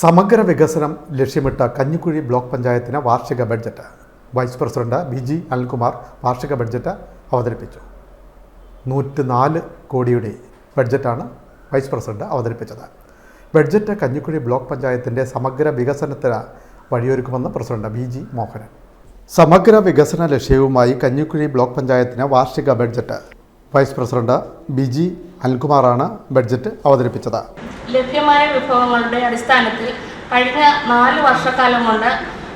സമഗ്ര വികസനം ലക്ഷ്യമിട്ട കഞ്ഞിക്കുഴി ബ്ലോക്ക് പഞ്ചായത്തിന് വാർഷിക budget. Vice president B G Anilkumar വാർഷിക ബഡ്ജറ്റ് അവതരിപ്പിച്ചു. നൂറ്റി നാല് കോടിയുടെ ബഡ്ജറ്റാണ് വൈസ് പ്രസിഡന്റ് അവതരിപ്പിച്ചത്. ബഡ്ജറ്റ് കഞ്ഞിക്കുഴി ബ്ലോക്ക് പഞ്ചായത്തിന്റെ സമഗ്ര വികസനത്തിന് വഴിയൊരുക്കുമെന്ന് പ്രസിഡന്റ് ബി ജി മോഹനൻ. സമഗ്ര വികസന ലക്ഷ്യവുമായി കഞ്ഞിക്കുഴി ബ്ലോക്ക് പഞ്ചായത്തിന് വാർഷിക budget vice president B G അനിൽകുമാറാണ് budget അവതരിപ്പിച്ചത്. ലഭ്യമായ വിഭവങ്ങളുടെ അടിസ്ഥാനത്തിൽ കഴിഞ്ഞ നാല് വർഷക്കാലം കൊണ്ട്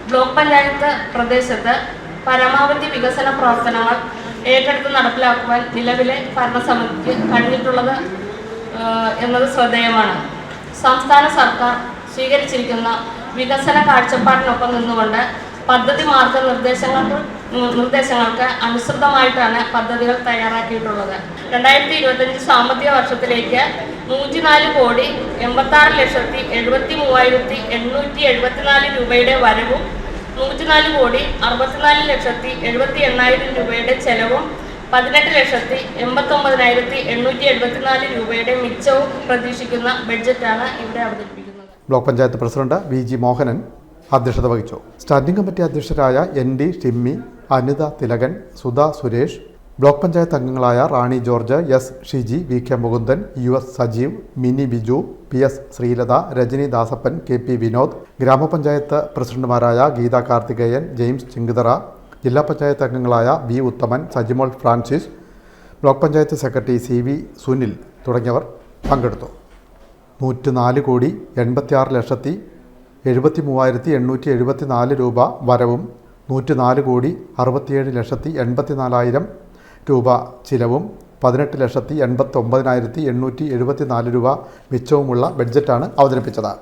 ബ്ലോക്ക് പഞ്ചായത്ത് പ്രദേശത്ത് പരമാവധി വികസന പ്രവർത്തനങ്ങൾ ഏറ്റെടുത്ത് നടപ്പിലാക്കുവാൻ നിലവിലെ ഭരണസമിതിക്ക് കഴിഞ്ഞിട്ടുള്ളത് എന്നത് ശ്രദ്ധേയമാണ്. സംസ്ഥാന സർക്കാർ സ്വീകരിച്ചിരിക്കുന്ന വികസന കാഴ്ചപ്പാടിനൊപ്പം നിന്നുകൊണ്ട് പദ്ധതി മാർഗനിർദ്ദേശങ്ങൾക്ക് നിർദ്ദേശങ്ങൾക്ക് അനുസൃതമായിട്ടാണ് പദ്ധതികൾ തയ്യാറാക്കിയിട്ടുള്ളത്. രണ്ടായിരത്തി ഇരുപത്തഞ്ച് സാമ്പത്തിക വർഷത്തിലേക്ക് നൂറ്റിനാല് കോടി എൺപത്താറ് ലക്ഷത്തി എഴുപത്തി മൂവായിരത്തി എണ്ണൂറ്റി എഴുപത്തിനാല് രൂപയുടെ വരവും നൂറ്റിനാല് കോടി അറുപത്തിനാല് ലക്ഷത്തി എഴുപത്തി എണ്ണായിരം രൂപയുടെ ചെലവും പതിനെട്ട് ലക്ഷത്തി എൺപത്തൊമ്പതിനായിരത്തി എണ്ണൂറ്റി എഴുപത്തിനാല് രൂപയുടെ മിച്ചവും പ്രതീക്ഷിക്കുന്ന ബഡ്ജറ്റാണ് ഇവിടെ അവതരിപ്പിക്കുന്നത്. Block panchayat president V G Mohanan അധ്യക്ഷത വഹിച്ചു. Standing committee അധ്യക്ഷരായ N D Shimmy Anitha Thilakan Sudha Suresh block panchayat അംഗങ്ങളായ Rani George S Shiji V K Mukundan U S Sajeev Mini Biju P S Sreelatha Rajani Dasappan K P Vinod ഗ്രാമപഞ്ചായത്ത് പ്രസിഡന്റുമാരായ Geetha Karthikeyan James Chinkithara ജില്ലാ പഞ്ചായത്ത് അംഗങ്ങളായ B Uthaman Sajimol Francis block panchayat secretary C V Sunil തുടങ്ങിയവർ പങ്കെടുത്തു. നൂറ്റി നാല് കോടി എൺപത്തിയാറ് ലക്ഷത്തി എഴുപത്തി മൂവായിരത്തി എണ്ണൂറ്റി എഴുപത്തി നാല് രൂപ വരവും നൂറ്റി നാല് കോടി അറുപത്തിയേഴ് ലക്ഷത്തി എൺപത്തി നാലായിരം രൂപ ചിലവും പതിനെട്ട് ലക്ഷത്തി എൺപത്തി ഒമ്പതിനായിരത്തി എണ്ണൂറ്റി എഴുപത്തി നാല് രൂപ മിച്ചവുമുള്ള ബഡ്ജറ്റാണ് അവതരിപ്പിച്ചത്.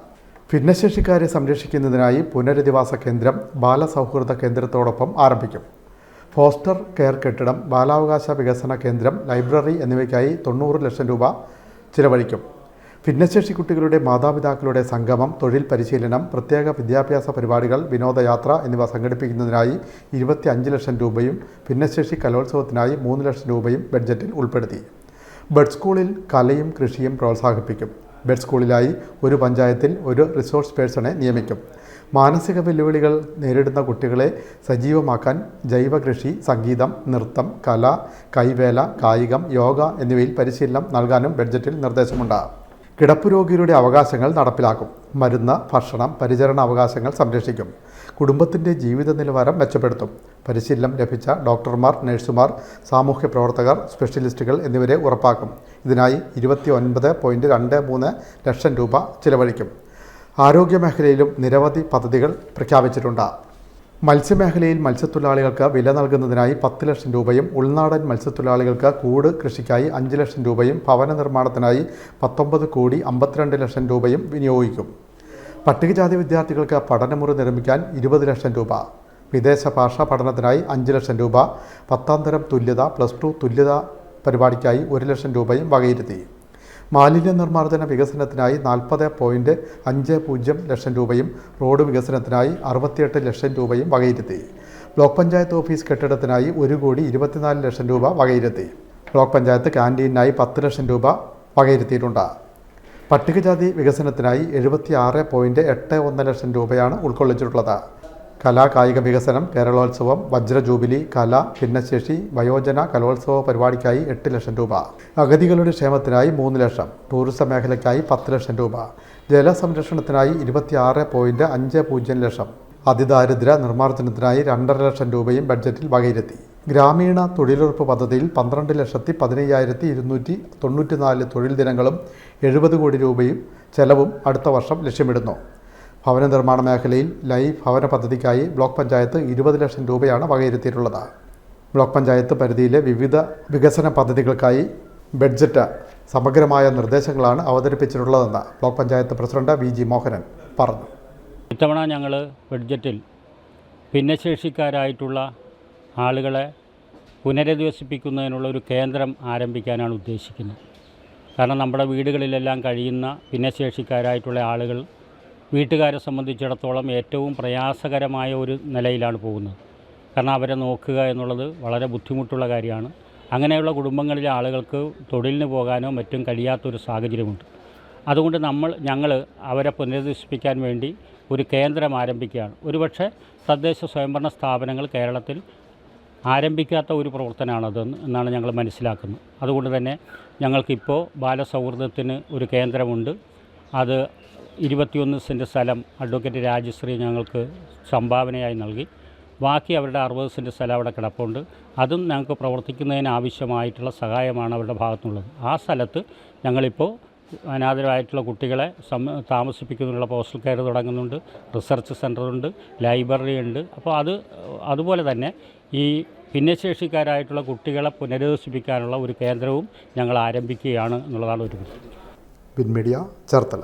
ഭിന്നശേഷിക്കാരെ സംരക്ഷിക്കുന്നതിനായി പുനരധിവാസ കേന്ദ്രം ബാലസൗഹൃദ കേന്ദ്രത്തോടൊപ്പം ആരംഭിക്കും. ഫോസ്റ്റർ കെയർ കെട്ടിടം ബാലാവകാശ വികസന കേന്ദ്രം ലൈബ്രറി എന്നിവയ്ക്കായി തൊണ്ണൂറ് ലക്ഷം രൂപ ചിലവഴിക്കും. ഭിന്നശേഷി കുട്ടികളുടെ മാതാപിതാക്കളുടെ സംഗമം തൊഴിൽ പരിശീലനം പ്രത്യേക വിദ്യാഭ്യാസ പരിപാടികൾ വിനോദയാത്ര എന്നിവ സംഘടിപ്പിക്കുന്നതിനായി ഇരുപത്തി അഞ്ച് ലക്ഷം രൂപയും ഭിന്നശേഷി കലോത്സവത്തിനായി മൂന്ന് ലക്ഷം രൂപയും ബഡ്ജറ്റിൽ ഉൾപ്പെടുത്തി. ബഡ് സ്കൂളിൽ കലയും കൃഷിയും പ്രോത്സാഹിപ്പിക്കും. ബഡ് സ്കൂളിലായി ഒരു പഞ്ചായത്തിൽ ഒരു റിസോഴ്സ് പേഴ്സണെ നിയമിക്കും. മാനസിക വെല്ലുവിളികൾ നേരിടുന്ന കുട്ടികളെ സജീവമാക്കാൻ ജൈവകൃഷി സംഗീതം നൃത്തം കല കൈവേല കായികം യോഗ എന്നിവയിൽ പരിശീലനം നൽകാനും ബഡ്ജറ്റിൽ നിർദ്ദേശമുണ്ട് കിടപ്പ് രോഗികളുടെ അവകാശങ്ങൾ നടപ്പിലാക്കും. മരുന്ന് ഭക്ഷണം പരിചരണ അവകാശങ്ങൾ സംരക്ഷിക്കും. കുടുംബത്തിന്റെ ജീവിത നിലവാരം മെച്ചപ്പെടുത്തും. പരിശീലനം ലഭിച്ച ഡോക്ടർമാർ നഴ്സുമാർ സാമൂഹ്യ പ്രവർത്തകർ സ്പെഷ്യലിസ്റ്റുകൾ എന്നിവരെ ഉറപ്പാക്കും. ഇതിനായി ഇരുപത്തി ഒൻപത് പോയിന്റ് രണ്ട് മൂന്ന് ലക്ഷം രൂപ ചിലവഴിക്കും. ആരോഗ്യ മേഖലയിലും നിരവധി പദ്ധതികൾ പ്രഖ്യാപിച്ചിട്ടുണ്ട്. മത്സ്യമേഖലയിൽ മത്സ്യത്തൊഴിലാളികൾക്ക് വില നൽകുന്നതിനായി പത്ത് ലക്ഷം രൂപയും ഉൾനാടൻ മത്സ്യത്തൊഴിലാളികൾക്ക് കൂട് കൃഷിക്കായി അഞ്ച് ലക്ഷം രൂപയും ഭവന നിർമ്മാണത്തിനായി പത്തൊമ്പത് കോടി അമ്പത്തിരണ്ട് ലക്ഷം രൂപയും വിനിയോഗിക്കും. പട്ടികജാതി വിദ്യാർത്ഥികൾക്ക് പഠനമുറി നിർമ്മിക്കാൻ ഇരുപത് ലക്ഷം രൂപ. വിദേശ ഭാഷാ പഠനത്തിനായി അഞ്ച് ലക്ഷം രൂപ. പത്താം തരം തുല്യത പ്ലസ് ടു തുല്യത പരിപാടിക്കായി ഒരു ലക്ഷം രൂപയും വകയിരുത്തി. മാലിന്യ നിർമ്മാർജന വികസനത്തിനായി നാൽപ്പത് പോയിന്റ് അഞ്ച് പൂജ്യം ലക്ഷം രൂപയും റോഡ് വികസനത്തിനായി അറുപത്തിയെട്ട് ലക്ഷം രൂപയും വകയിരുത്തി. ബ്ലോക്ക് പഞ്ചായത്ത് ഓഫീസ് കെട്ടിടത്തിനായി ഒരു കോടി ഇരുപത്തിനാല് ലക്ഷം രൂപ വകയിരുത്തി. ബ്ലോക്ക് പഞ്ചായത്ത് ക്യാന്റീനായി പത്ത് ലക്ഷം രൂപ വകയിരുത്തിയിട്ടുണ്ട്. പട്ടികജാതി വികസനത്തിനായി എഴുപത്തി ആറ് പോയിന്റ് എട്ട് ഒന്ന് ലക്ഷം രൂപയാണ് ഉൾക്കൊള്ളിച്ചിട്ടുള്ളത്. കലാ കായിക വികസനം കേരളോത്സവം വജ്ര ജൂബിലി കല ഭിന്നശേഷി വയോജന കലോത്സവ പരിപാടിക്കായി എട്ട് ലക്ഷം രൂപ. അഗതികളുടെ ക്ഷേമത്തിനായി മൂന്ന് ലക്ഷം. ടൂറിസം മേഖലയ്ക്കായി പത്ത് ലക്ഷം രൂപ. ജലസംരക്ഷണത്തിനായി ഇരുപത്തിയാറ് പോയിന്റ് അഞ്ച് പൂജ്യം ലക്ഷം. അതിദാരിദ്ര്യ നിർമ്മാർജനത്തിനായി രണ്ടര ലക്ഷം രൂപയും ബഡ്ജറ്റിൽ വകയിരുത്തി. ഗ്രാമീണ തൊഴിലുറപ്പ് പദ്ധതിയിൽ പന്ത്രണ്ട് ലക്ഷത്തി പതിനയ്യായിരത്തി ഇരുന്നൂറ്റി തൊണ്ണൂറ്റിനാല് തൊഴിൽ ദിനങ്ങളും എഴുപത് കോടി രൂപയും ചെലവും അടുത്ത വർഷം ലക്ഷ്യമിടുന്നു. ഭവന നിർമ്മാണ മേഖലയിൽ ലൈഫ് ഭവന പദ്ധതിക്കായി ബ്ലോക്ക് പഞ്ചായത്ത് ഇരുപത് ലക്ഷം രൂപയാണ് വകയിരുത്തിയിട്ടുള്ളത്. ബ്ലോക്ക് പഞ്ചായത്ത് പരിധിയിലെ വിവിധ വികസന പദ്ധതികൾക്കായി ബഡ്ജറ്റ് സമഗ്രമായ നിർദ്ദേശങ്ങളാണ് അവതരിപ്പിച്ചിട്ടുള്ളതെന്ന് block panchayat president V G Mohanan പറഞ്ഞു. ഇത്തവണ ഞങ്ങൾ ബഡ്ജറ്റിൽ ഭിന്നശേഷിക്കാരായിട്ടുള്ള ആളുകളെ പുനരധിവസിപ്പിക്കുന്നതിനുള്ള ഒരു കേന്ദ്രം ആരംഭിക്കാനാണ് ഉദ്ദേശിക്കുന്നത്. കാരണം നമ്മുടെ വീടുകളിലെല്ലാം കഴിയുന്ന ഭിന്നശേഷിക്കാരായിട്ടുള്ള ആളുകൾ വീട്ടുകാരെ സംബന്ധിച്ചിടത്തോളം ഏറ്റവും പ്രയാസകരമായ ഒരു നിലയിലാണ് പോകുന്നത്. കാരണം അവരെ നോക്കുക എന്നുള്ളത് വളരെ ബുദ്ധിമുട്ടുള്ള കാര്യമാണ്. അങ്ങനെയുള്ള കുടുംബങ്ങളിലെ ആളുകൾക്ക് തൊഴിലിന് പോകാനോ മറ്റും കഴിയാത്തൊരു സാഹചര്യമുണ്ട്. അതുകൊണ്ട് നമ്മൾ ഞങ്ങൾ അവരെ പുനരധിവസിപ്പിക്കാൻ വേണ്ടി ഒരു കേന്ദ്രം ആരംഭിക്കുകയാണ്. ഒരുപക്ഷെ തദ്ദേശ സ്വയംഭരണ സ്ഥാപനങ്ങൾ കേരളത്തിൽ ആരംഭിക്കാത്ത ഒരു പ്രവർത്തനമാണത് എന്നാണ് ഞങ്ങൾ മനസ്സിലാക്കുന്നത്. അതുകൊണ്ട് തന്നെ ഞങ്ങൾക്കിപ്പോൾ ബാലസൗഹൃദത്തിന് ഒരു കേന്ദ്രമുണ്ട്. അത് ഇരുപത്തിയൊന്ന് സെന്റ് സ്ഥലം അഡ്വക്കേറ്റ് രാജശ്രീ ഞങ്ങൾക്ക് സംഭാവനയായി നൽകി. ബാക്കി അവരുടെ അറുപത് സെന്റ് സ്ഥലം അവിടെ കിടപ്പുണ്ട്. അതും ഞങ്ങൾക്ക് പ്രവർത്തിക്കുന്നതിന് ആവശ്യമായിട്ടുള്ള സഹായമാണ് അവരുടെ ഭാഗത്തുനിന്നുള്ളത് ആ സ്ഥലത്ത് ഞങ്ങളിപ്പോൾ അനാഥരായിട്ടുള്ള കുട്ടികളെ സം താമസിപ്പിക്കുന്നതിനുള്ള പോസ്റ്റൽ കെയർ തുടങ്ങുന്നുണ്ട്. റിസർച്ച് സെന്ററുണ്ട് ലൈബ്രറി ഉണ്ട്. അപ്പോൾ അത് അതുപോലെ തന്നെ ഈ ഭിന്നശേഷിക്കാരായിട്ടുള്ള കുട്ടികളെ പുനരധിവസിപ്പിക്കാനുള്ള ഒരു കേന്ദ്രവും ഞങ്ങൾ ആരംഭിക്കുകയാണ് എന്നുള്ളതാണ് ഒരു പിൻ മീഡിയ ചേർത്തല.